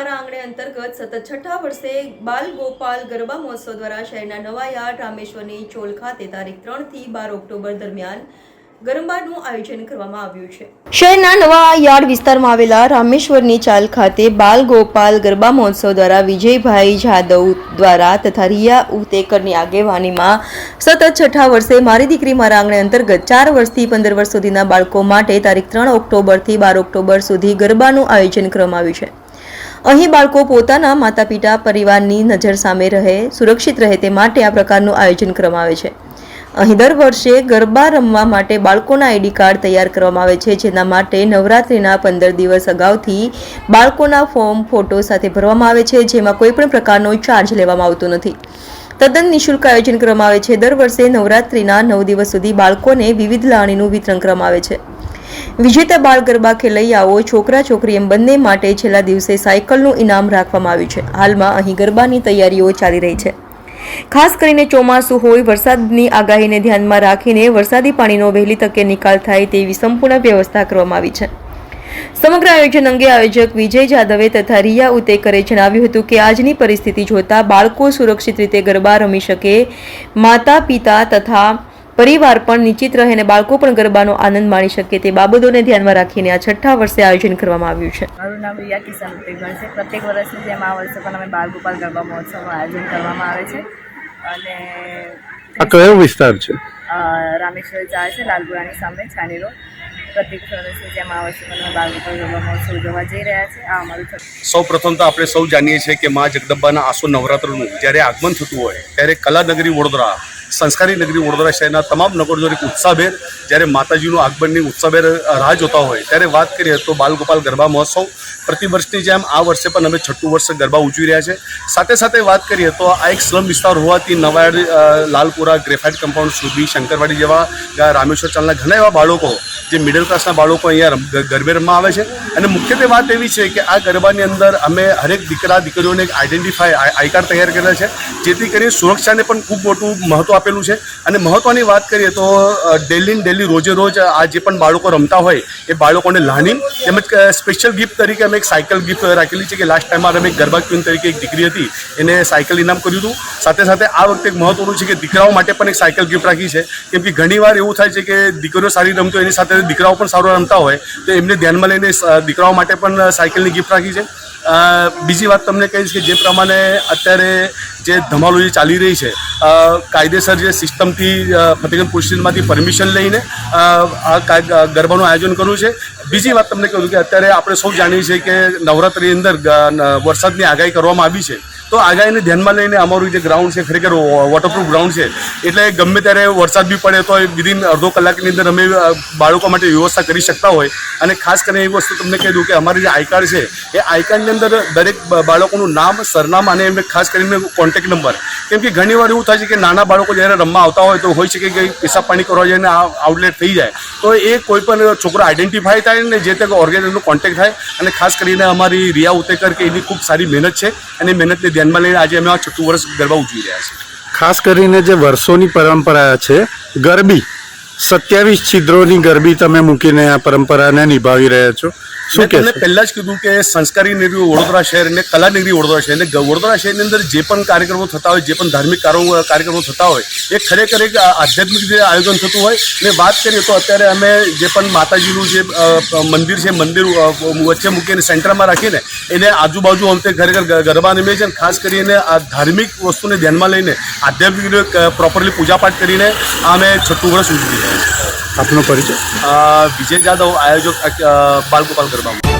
મારા આંગણે અંતર્ગત સતત છઠ્ઠા વર્ષે બાલ ગોપાલ ગરબા મહોત્સવ દ્વારા શહેરના નવાયાર્ડ રામેશ્વરની ચોલ ખાતે તારીખ ત્રણથી બાર ઓક્ટોબર દરમિયાન ગરબાનું આયોજન કરવામાં આવ્યું છે. શહેરના નવા યાર્ડ વિસ્તારમાં આવેલા રામેશ્વરની ચાલ ખાતે બાલ ગોપાલ ગરબા મહોત્સવ દ્વારા વિજયભાઈ જાદવ દ્વારા તથા રિયા ઉતેકરની આગેવાનીમાં સતત છઠ્ઠા વર્ષે મારી દીકરી મારા આંગણે અંતર્ગત ચાર વર્ષથી પંદર વર્ષ સુધીના બાળકો માટે તારીખ ત્રણ ઓક્ટોબરથી બાર ઓક્ટોબર સુધી ગરબાનું આયોજન કરવામાં આવ્યું છે. અહીં બાળકો પોતાના માતા પિતા પરિવારની નજર સામે રહે, સુરક્ષિત રહે તે માટે આ પ્રકારનું આયોજન કરવામાં આવે છે. અહીં દર વર્ષે ગરબા રમવા માટે બાળકોના આઈડી કાર્ડ તૈયાર કરવામાં આવે છે, જેના માટે નવરાત્રિના પંદર દિવસ અગાઉથી બાળકોના ફોર્મ, ફોટો સાથે ભરવામાં આવે છે, જેમાં કોઈપણ પ્રકારનો ચાર્જ લેવામાં આવતો નથી. તદ્દન નિઃશુલ્ક આયોજન કરવામાં આવે છે. દર વર્ષે નવરાત્રિના નવ દિવસ સુધી બાળકોને વિવિધ લાણીનું વિતરણ કરવામાં આવે છે. વિજેતા બાળ ગરબા ખેલૈયાઓ છોકરા છોકરી એમ બંને માટે છેલ્લા દિવસે સાયકલનું ઇનામ રાખવામાં આવ્યું છે. હાલમાં અહીં ગરબાની તૈયારીઓ ચાલી રહી છે. ખાસ કરીને ચોમાસું હોય, વરસાદની આગાહીને ધ્યાનમાં રાખીને વરસાદી પાણીનો વહેલી તકે નિકાલ થાય તેવી સંપૂર્ણ વ્યવસ્થા કરવામાં આવી છે. સમગ્ર આયોજન અંગે આયોજક વિજય જાદવે તથા રિયા ઉતેકરે જણાવ્યું હતું કે, આજની પરિસ્થિતિ જોતા બાળકો સુરક્ષિત રીતે ગરબા રમી શકે માતા પિતા તથા પરિવાર પણ નિશ્ચિત રહે અને બાળકો પણ ગરબાનો આનંદ માણી શકે તે બાબતોને ધ્યાનમાં રાખીને આ છઠ્ઠા વર્ષે આયોજન કરવામાં આવ્યું છે. મારું નામ રિયા કિશન છે. પ્રત્યેક વર્ષની જેમ આ વર્ષે પણ અમે બાળગોપાલ ગરબા મહોત્સવનું આયોજન કરવામાં આવે છે. અને આ કયો વિસ્તાર છે? રામેશ્વર ચાર છે લાલપુરાની સામે છાની રોડ. પ્રત્યેક વર્ષની જેમ આ વર્ષે પણ અમે ગોપાલ ગરબા મહોત્સવ ઉજવવા જઈ રહ્યા છે આ અમારું સૌ પ્રથમ તો આપણે સૌ જાણીએ છીએ કે મા જગદંબાના આસો નવરાત્રનું જ્યારે આગમન થતું હોય ત્યારે કલાનગરી વડોદરા સંસ્કારી નગરી વડોદરા શહેરના તમામ નગરજનો ઉત્સાહભેર જ્યારે માતાજીનું આગમનની ઉત્સાહભેર રાહ જોતા હોય ત્યારે વાત કરીએ તો બાલગોપાલ ગરબા મહોત્સવ. પ્રતિવર્ષની જેમ આ વર્ષે પણ અમે છઠ્ઠું વર્ષ ગરબા ઉજવી રહ્યા છે. સાથે સાથે વાત કરીએ તો આ એક સ્લમ વિસ્તાર હોવાથી નવાડ લાલપુરા, ગ્રેફાઇટ કમ્પાઉન્ડ સુધી શંકરવાડી જેવા રામેશ્વર ચાલના ઘણા એવા બાળકો જે મિડલ ક્લાસના બાળકો અહીંયા ગરબે રમવા આવે છે. અને મુખ્યત્વે વાત એવી છે કે આ ગરબાની અંદર અમે હરેક દીકરા, દીકરીઓને એક આઈડેન્ટિફાઈ આઈ કાર્ડ તૈયાર કરેલા છે. જેથી કરીને સુરક્ષાને પણ ખૂબ મોટું મહત્ત્વ આપેલું છે. અને મહત્ત્વની વાત કરીએ તો ડેલી ડેલી રોજે રોજ આ જે પણ બાળકો રમતા હોય, એ બાળકોને લાની તેમજ સ્પેશિયલ ગિફ્ટ તરીકે અમે એક સાયકલ ગિફ્ટ રાખેલી છે કે લાસ્ટ ટાઈમમાં અમે ગરબા ક્વીન તરીકે એક દીકરી હતી, એને સાયકલ ઇનામ કર્યું હતું. સાથે સાથે આ વખતે એક મહત્વનું છે કે દીકરાઓ માટે પણ એક સાયકલ ગિફ્ટ રાખી છે. કેમ કે ઘણીવાર એવું થાય છે કે દીકરીઓ સારી રમતો એની સાથે દીકરાઓ પણ સારું રમતા હોય, તો એમને ધ્યાનમાં લઈને દીકરાઓ માટે પણ સાયકલની ગિફ્ટ રાખી છે. બીજી વાત તમને કહીશ કે જે પ્રમાણે અત્યારે જે ધમાલો જે ચાલી રહી છે કાયદેસર જે સિસ્ટમથી ફતેગંજ પોલીસમાંથી પરમિશન લઈને આ ગરબાનું આયોજન કર્યું છે. બીજી વાત તમને કહું કે અત્યારે આપણે સૌ જાણીએ છીએ કે નવરાત્રિની અંદર વરસાદની આગાહી કરવામાં આવી છે. તો આગાહીને ધ્યાનમાં લઈને અમારું જે ગ્રાઉન્ડ છે, ખરેખર વોટરપ્રૂફ ગ્રાઉન્ડ છે, એટલે ગમે ત્યારે વરસાદ બી પડે તો વિધિન અડધો કલાકની અંદર અમે બાળકો માટે વ્યવસ્થા કરી શકતા હોય. અને ખાસ કરીને એ વસ્તુ તમને કહી દઉં કે અમારી જે આઈ કાર્ડ છે, એ આઈ કાર્ડની અંદર દરેક બાળકોનું નામ, સરનામ અને એમને ખાસ કરીને કોન્ટેક્ટ નંબર કેમ કે ઘણીવાર એવું થાય છે કે નાના બાળકો જ્યારે રમવા આવતા હોય તો હોઈ શકે કે પેશાબ પાણી કરવા જઈને આઉટલેટ થઈ જાય. તો એ કોઈ પણ છોકરો આઈડેન્ટિફાય થાય ને જે તે ઓર્ગેનાઇઝરનો કોન્ટેક્ટ થાય. અને ખાસ કરીને અમારી રિયા ઉતેકર કે એની ખૂબ સારી મહેનત છે અને મહેનતને ધ્યાનમાં લઈને આજે અમે આ છઠ્ઠું વર્ષ ગરબા ઉજવી રહ્યા છીએ ખાસ કરીને જે વર્ષોની પરંપરા છે, ગરબી, સત્યાવીસ છિદ્રોની ગરબી તમે મૂકીને આ પરંપરાને નિભાવી રહ્યા છો. શું કે તમને પહેલા જ કીધું કે સંસ્કારી નગરી વડોદરા શહેર અને કલા નગરી વડોદરા શહેર અને વડોદરા શહેરની અંદર જે પણ કાર્યક્રમો થતા હોય જે પણ ધાર્મિક કાર્યક્રમો થતા હોય એ ખરેખર એક આધ્યાત્મિક રીતે આયોજન થતું હોય. ને વાત કરીએ તો અત્યારે અમે જે પણ માતાજીનું જે મંદિર છે મંદિર વચ્ચે મૂકીને સેન્ટરમાં રાખીને એને આજુબાજુ અમતે ખરેખર ગરબા રમીએ છીએ ખાસ કરીને આ ધાર્મિક વસ્તુને ધ્યાનમાં લઈને આધ્યાત્મિક રીતે પ્રોપરલી પૂજાપાઠ કરીને અમે છઠ્ઠું વર્ષ ઉજવી રહ્યા છીએ. આપનો પરિચય? વિજય જાદવ આયોજક બાલગોપાલ ગરબા.